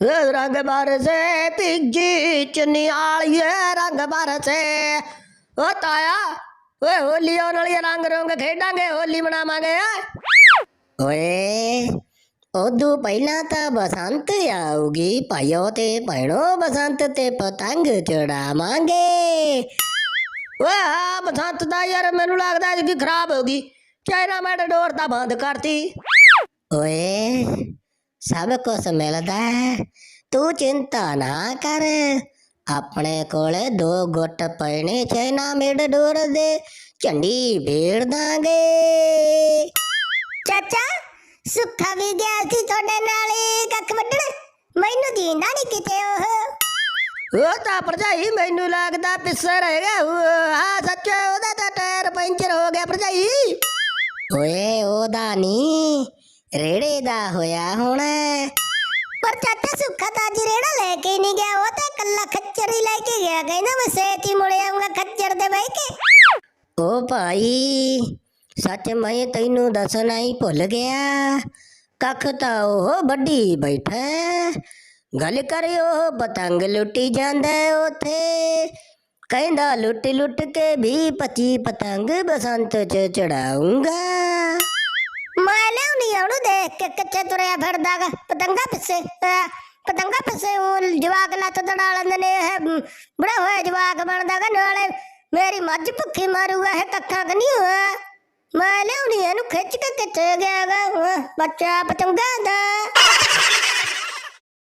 ਰੰਗ ਬਰਸੇ ਭਿੱਜੀ ਚੁੰਨੀ ਰੰਗ ਬਰਸੇ ਓ ਤਾਇਆ ਓਏ ਹੋਲੀ ਆਉਣ ਵਾਲੀ ਰੰਗ ਰੰਗ ਖੇਡਾਂਗੇ ਹੋਲੀ ਮਨਾਵਾਂਗੇ ਓਏ ਉਦੋਂ ਪਹਿਲਾਂ ਤਾਂ ਬਸੰਤ ਆਊਗੀ ਭਾਈਓ ਤੇ ਭੈਣੋ ਬਸੰਤ ਤੇ ਪਤੰਗ ਚੜਾਵਾਂਗੇ ਓਏ ਬਸੰਤ ਦਾ ਯਾਰ ਮੈਨੂੰ ਲੱਗਦਾ ਅੱਜ ਕੀ ਖਰਾਬ ਹੋ ਗਈ ਚਾਈਨਾ ਮੈਡ ਤਾਂ ਬੰਦ ਕਰਤੀ ਓਏ ਸਭ ਕੁਝ ਮਿਲਦਾ ਹੈ। ਤੂੰ ਚਿੰਤਾ ਨਾ ਕਰ ਆਪਣੇ ਕੋਲ ਦੋ ਗੁੱਟ ਪੈਣੇ ਚਾਈਨਾ ਮੇਡ ਡੋਰ ਦੇ ਝੰਡੀ ਭੇੜ ਦਾਂਗੇ ਚਾਚਾ ਸੁੱਖਾ ਵੀ ਗਿਆ ਸੀ ਤੁਹਾਡੇ ਨਾਲ ਹੀ ਕੱਖ ਵੱਢਣ ਮੈਨੂੰ ਦੀਂਦਾ ਨਹੀਂ ਕਿਤੇ ਉਹ ਉਹ ਤਾਂ ਭਰਜਾਈ ਮੈਨੂੰ ਲੱਗਦਾ ਪਿੱਛੇ ਰਹਿ ਗਿਆ ਹਾਂ ਸੱਚ ਉਹਦਾ ਤਾਂ ਟਾਇਰ ਪੈਂਚਰ ਹੋ ਗਿਆ ਭਰਜਾਈ ਓਏ ਉਹਦਾ ਨਹੀਂ ਰੇੜੇ ਦਾ ਹੋਇਆ ਹੁਣ। ਪਰ ਚਾਚਾ ਸੁੱਖਾ ਤਾਂ ਅੱਜ ਰੇੜਾ ਲੈ ਕੇ ਹੀ ਨਹੀਂ ਗਿਆ, ਉਹ ਤਾਂ ਇਕੱਲਾ ਖੱਚਰ ਹੀ ਲੈ ਕੇ ਗਿਆ। ਕਹਿੰਦਾ ਮੈਂ ਸੇਤੀ ਮੁੜੇ ਆਉਂਗਾ ਖੱਚਰ ਦੇ ਬਹਿ ਕੇ। ਓ ਭਾਈ, ਸੱਚ ਮੈਂ ਤੈਨੂੰ ਦੱਸਣਾ ਹੀ ਭੁੱਲ ਗਿਆ। ਕੱਖ ਤਾਂ ਉਹ ਵੱਡੀ ਬੈਠਾ ਗੱਲ ਕਰਿਓ ਪਤੰਗ ਲੁੱਟੀ ਜਾਂਦਾ ਹੈ ਕਹਿੰਦਾ ਲੁੱਟ ਲੁੱਟ ਕੇ ਵੀ ਪੱਚੀ ਪਤੰਗ ਬਸੰਤ ਚ ਚੜਾਉਂਗਾ ਉਹਨੂੰ ਦੇਖ ਕੇ ਕਿੱਥੇ ਤੁਰਿਆ ਫਿਰਦਾਗਾ? ਪਤੰਗਾ ਪਿੱਛੇ ਪਤੰਗਾ ਪਿੱਛੇ ਉਹ ਜਵਾਕ ਲੱਤ ਤੜਾ ਲੈਂਦੇ ਨੇ ਇਹ ਮ, ਬੜਾ ਹੋਇਆ ਜਵਾਕ ਬਣਦਾਗਾ ਨਾਲੇ ਮੇਰੀ ਮੱਝ ਭੁੱਖੀ ਮਾਰੂਗਾ ਇਹ ਕੱਖਾਂ ਕ ਨਹੀਂ ਹੋਇਆ? ਮੈਂ ਲਿਆਉਣੀ ਇਹਨੂੰ ਖਿੱਚ ਕੇ ਕਿੱਥੇ ਗਿਆਗਾ? ਬੱਚਾ ਪਤੰਗਾ ਦਾ।